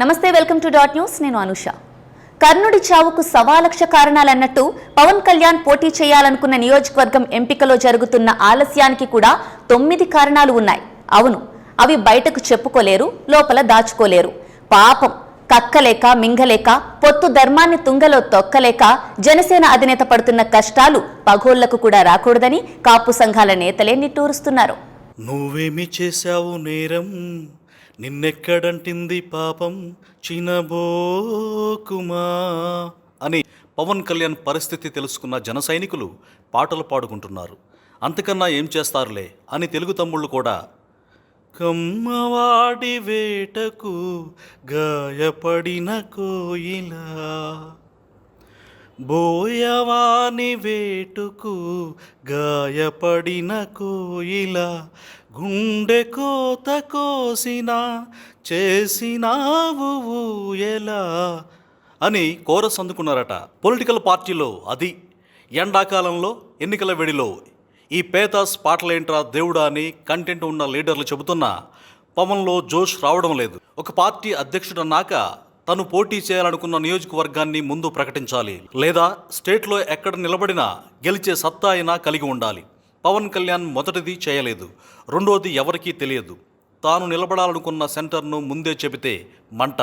నమస్తే welcome to dot news. నేను అనుష. కర్ణుడి చావుకు సవాలక్ష కారణాలన్నట్టు పవన్ కళ్యాణ్ పోటీ చేయాలనుకున్న నియోజకవర్గం ఎంపికలో జరుగుతున్న ఆలస్యానికి కూడా తొమ్మిది కారణాలు ఉన్నాయి. అవును అవి బయటకు చెప్పుకోలేరు లోపల దాచుకోలేరు. పాపం కక్కలేక మింగలేక పొత్తు ధర్మాన్ని తుంగలో తొక్కలేక జనసేన అధినేత పడుతున్న కష్టాలు పగోళ్ళకు కూడా రాకూడదని కాపు సంఘాల నేతలే నిట్టూరుస్తున్నారు. నువ్వేమి చేశావు నేరం? నిన్నెక్కడంటింది పాపం? చినబోకుమా అని పవన్ కళ్యాణ్ పరిస్థితి తెలుసుకున్న జన సైనికులు పాటలు పాడుకుంటున్నారు. అంతకన్నా ఏం చేస్తారులే అని తెలుగు తమ్ముళ్ళు కూడా కమ్మవాడి వేటకు గాయపడిన కోయిలా బోయవాని వేటుకు గాయపడిన కోయిల గుండె కోత కోసిన చేసినావు ఎలా అని కోరస్ అందుకున్నారట. పొలిటికల్ పార్టీలో అది. ఎండాకాలంలో ఎన్నికల వెడిలో ఈ పేతాస్ పాటలేంట్రా దేవుడా అని కంటెంట్ ఉన్న లీడర్లు చెబుతున్నా పవన్లో జోష్ రావడం లేదు. ఒక పార్టీ అధ్యక్షుడు అన్నాక తను పోటీ చేయాలనుకున్న నియోజకవర్గాన్ని ముందు ప్రకటించాలి. లేదా స్టేట్లో ఎక్కడ నిలబడినా గెలిచే సత్తా అయినా కలిగి ఉండాలి. పవన్ కళ్యాణ్ మొదటిది చేయలేదు రెండోది ఎవరికీ తెలియదు. తాను నిలబడాలనుకున్న సెంటర్ను ముందే చెబితే మంట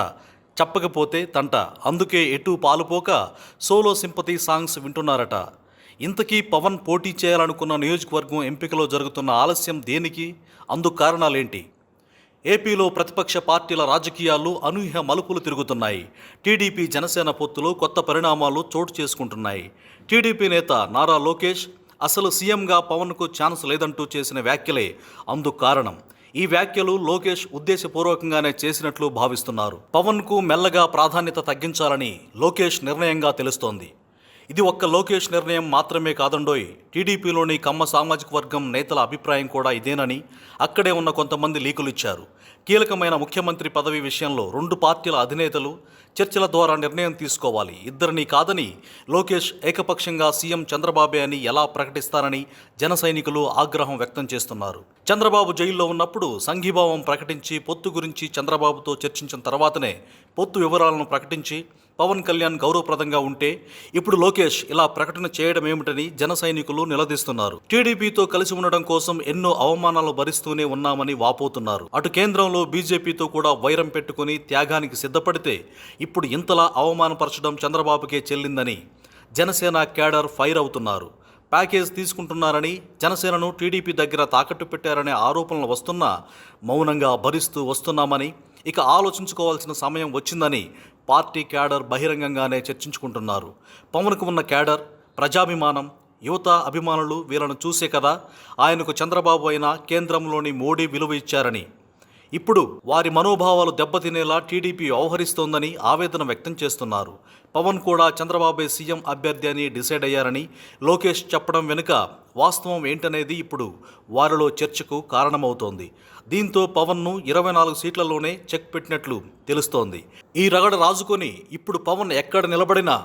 చెప్పకపోతే తంట. అందుకే ఎటు పాలుపోక సోలో సింపతి సాంగ్స్ వింటున్నారట. ఇంతకీ పవన్ పోటీ చేయాలనుకున్న నియోజకవర్గం ఎంపికలో జరుగుతున్న ఆలస్యం దేనికి? అందుకు కారణాలేంటి? ఏపీలో ప్రతిపక్ష పార్టీల రాజకీయాలు అనూహ్య మలుపులు తిరుగుతున్నాయి. టీడీపీ జనసేన పొత్తులో కొత్త పరిణామాలు చోటు చేసుకుంటున్నాయి. టీడీపీ నేత నారా లోకేష్ అసలు సీఎంగా పవన్కు ఛాన్స్ లేదంటూ చేసిన వ్యాఖ్యలే అందుకు కారణం. ఈ వ్యాఖ్యలు లోకేష్ ఉద్దేశపూర్వకంగానే చేసినట్లు భావిస్తున్నారు. పవన్కు మెల్లగా ప్రాధాన్యత తగ్గించాలని లోకేష్ నిర్ణయంగా తెలుస్తోంది. ఇది ఒక్క లోకేష్ నిర్ణయం మాత్రమే కాదండోయ్. టీడీపీలోని కమ్మ సామాజిక వర్గం నేతల అభిప్రాయం కూడా ఇదేనని అక్కడే ఉన్న కొంతమంది లీకులు ఇచ్చారు. కీలకమైన ముఖ్యమంత్రి పదవి విషయంలో రెండు పార్టీల అధినేతలు చర్చల ద్వారా నిర్ణయం తీసుకోవాలి. ఇద్దరిని కాదని లోకేష్ ఏకపక్షంగా సీఎం చంద్రబాబే అని ఎలా ప్రకటిస్తారని జన సైనికులు ఆగ్రహం వ్యక్తం చేస్తున్నారు. చంద్రబాబు జైల్లో ఉన్నప్పుడు సంఘీభావం ప్రకటించి పొత్తు గురించి చంద్రబాబుతో చర్చించిన తర్వాతనే పొత్తు వివరాలను ప్రకటించి పవన్ కళ్యాణ్ గౌరవప్రదంగా ఉంటే ఇప్పుడు లోకేష్ ఇలా ప్రకటన చేయడం ఏమిటని జన సైనికులు నిలదీస్తున్నారు. టీడీపీతో కలిసి ఉండడం కోసం ఎన్నో అవమానాలు భరిస్తూనే ఉన్నామని వాపోతున్నారు. అటు కేంద్రంలో బీజేపీతో కూడా వైరం పెట్టుకుని త్యాగానికి సిద్ధపడితే ఇప్పుడు ఇంతలా అవమానపరచడం చంద్రబాబుకే చెల్లిందని జనసేన క్యాడర్ ఫైర్ అవుతున్నారు. ప్యాకేజ్ తీసుకుంటున్నారని జనసేనను టీడీపీ దగ్గర తాకట్టు పెట్టారనే ఆరోపణలు వస్తున్నా మౌనంగా భరిస్తూ వస్తున్నామని ఇక ఆలోచించుకోవాల్సిన సమయం వచ్చిందని పార్టీ క్యాడర్ బహిరంగంగానే చర్చించుకుంటున్నారు. పవన్కు ఉన్న క్యాడర్ ప్రజాభిమానం యువత అభిమానులు వీళ్ళను చూసే కదా ఆయనకు చంద్రబాబు అయినా కేంద్రంలోని మోడీ విలువ ఇచ్చారని. ఇప్పుడు వారి మనోభావాలు దెబ్బతినేలా టీడీపీ వ్యవహరిస్తోందని ఆవేదన వ్యక్తం చేస్తున్నారు. పవన్ కూడా చంద్రబాబే సీఎం అభ్యర్థి అని డిసైడ్ అయ్యారని లోకేష్ చెప్పడం వెనుక వాస్తవం ఏంటనేది ఇప్పుడు వారిలో చర్చకు కారణమవుతోంది. దీంతో పవన్ను ఇరవై నాలుగు సీట్లలోనే చెక్ పెట్టినట్లు తెలుస్తోంది. ఈ రగడ రాజుకొని ఇప్పుడు పవన్ ఎక్కడ నిలబడినా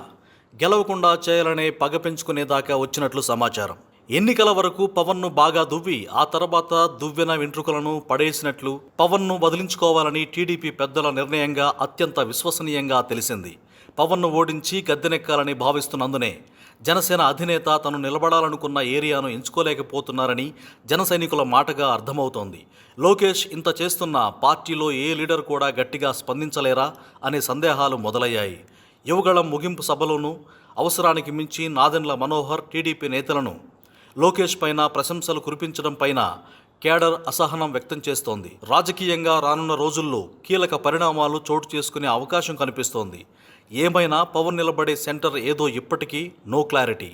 గెలవకుండా చేయాలనే పగ పెంచుకునేదాకా వచ్చినట్లు సమాచారం. ఎన్నికల వరకు పవన్ను బాగా దువ్వి ఆ తర్వాత దువ్వెన వెంట్రుకలను పడేసినట్లు పవన్ను వదిలించుకోవాలని టీడీపీ పెద్దల నిర్ణయంగా అత్యంత విశ్వసనీయంగా తెలిసింది. పవన్ను ఓడించి గద్దెనెక్కాలని భావిస్తున్నందునే జనసేన అధినేత తను నిలబడాలనుకున్న ఏరియాను ఎంచుకోలేకపోతున్నారని జన సైనికుల మాటగా అర్థమవుతోంది. లోకేష్ ఇంత చేస్తున్న పార్టీలో ఏ లీడర్ కూడా గట్టిగా స్పందించలేరా అనే సందేహాలు మొదలయ్యాయి. యువగళం ముగింపు సభలోనూ అవసరానికి మించి నాదెండ్ల మనోహర్ టీడీపీ నేతలను లోకేష్ పైన ప్రశంసలు కురిపించడం పైన కేడర్ అసహనం వ్యక్తం చేస్తోంది. రాజకీయంగా రానున్న రోజుల్లో కీలక పరిణామాలు చోటు చేసుకునే అవకాశం కనిపిస్తోంది. ఏమైనా పవన్ నిలబడే సెంటర్ ఏదో ఇప్పటికీ నో క్లారిటీ.